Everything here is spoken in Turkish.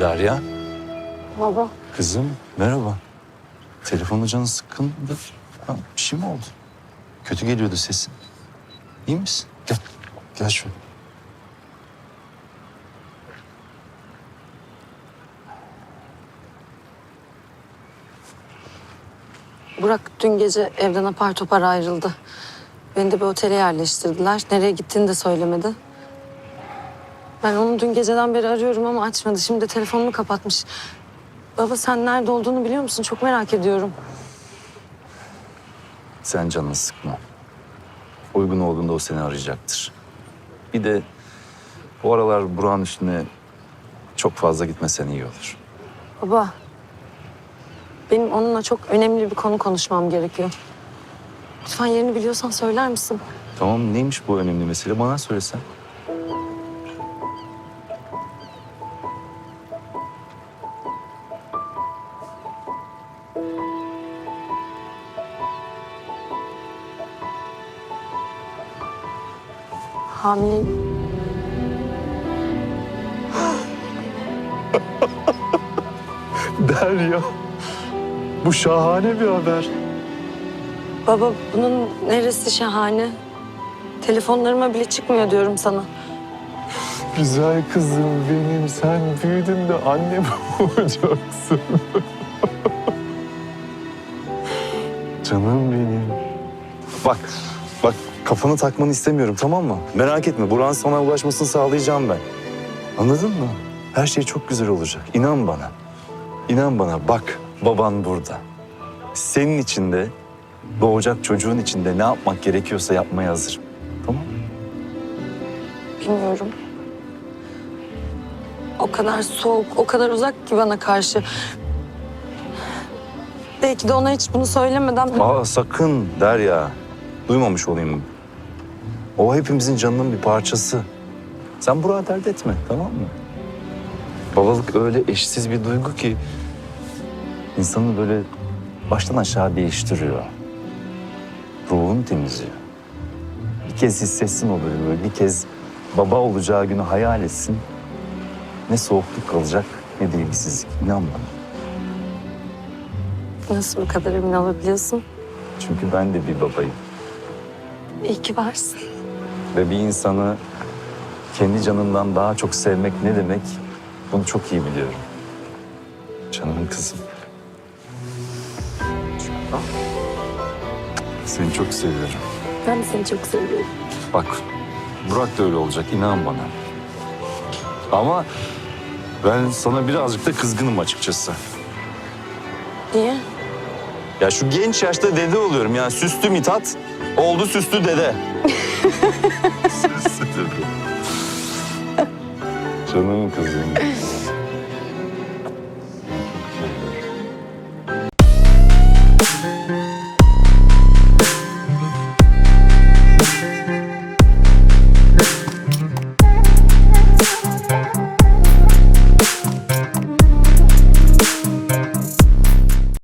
Derya, Baba. kızım merhaba. Telefonda canı sıkkındı. Ha, bir şey mi oldu? Kötü geliyordu sesin. İyi misin? Gel, gel şöyle. Burak dün gece evden apar topar ayrıldı. Beni de bir otele yerleştirdiler. Nereye gittiğini de söylemedi. Ben onu dün geceden beri arıyorum ama açmadı. Şimdi de telefonunu kapatmış. Baba sen nerede olduğunu biliyor musun? Çok merak ediyorum. Sen canını sıkma. Uygun olduğunda o seni arayacaktır. Bir de bu aralar Burak'ın üstüne çok fazla gitmesen iyi olur. Baba. Benim onunla çok önemli bir konu konuşmam gerekiyor. Lütfen yerini biliyorsan söyler misin? Tamam neymiş bu önemli mesele bana söylesen. Hamileyim. Derya, bu şahane bir haber. Baba bunun neresi şahane? Telefonlarıma bile çıkmıyor diyorum sana. Güzel kızım benim sen büyüdün de annem olacaksın. Canım benim. Bak, bak kafanı takmanı istemiyorum tamam mı? Merak etme Burak'ın sana ulaşmasını sağlayacağım ben. Anladın mı? Her şey çok güzel olacak. İnan bana. İnan bana bak baban burada. Senin için de doğacak çocuğun için de ne yapmak gerekiyorsa yapmaya hazırım. Tamam mı? Bilmiyorum. O kadar soğuk, o kadar uzak ki bana karşı. Belki de ona hiç bunu söylemeden... Aa sakın Derya. Duymamış olayım. O hepimizin canının bir parçası. Sen Burak'ı dert etme tamam mı? Babalık öyle eşsiz bir duygu ki... ...insanı böyle baştan aşağı değiştiriyor. Ruhunu temizliyor. Bir kez hissetsin o böyle, bir kez baba olacağı günü hayal etsin. Ne soğukluk kalacak ne de ilgisizlik. İnan bana. Nasıl bu kadar emin olabiliyorsun? Çünkü ben de bir babayım. İyi ki varsın. Ve bir insanı kendi canından daha çok sevmek ne demek bunu çok iyi biliyorum. Canım kızım. Seni çok seviyorum. Ben de seni çok seviyorum. Bak Burak da öyle olacak inan bana. Ama ben sana birazcık da kızgınım açıkçası. Niye? Ya şu genç yaşta dede oluyorum yani süslü Mithat oldu süslü dede. süslü dede. Canım kızım.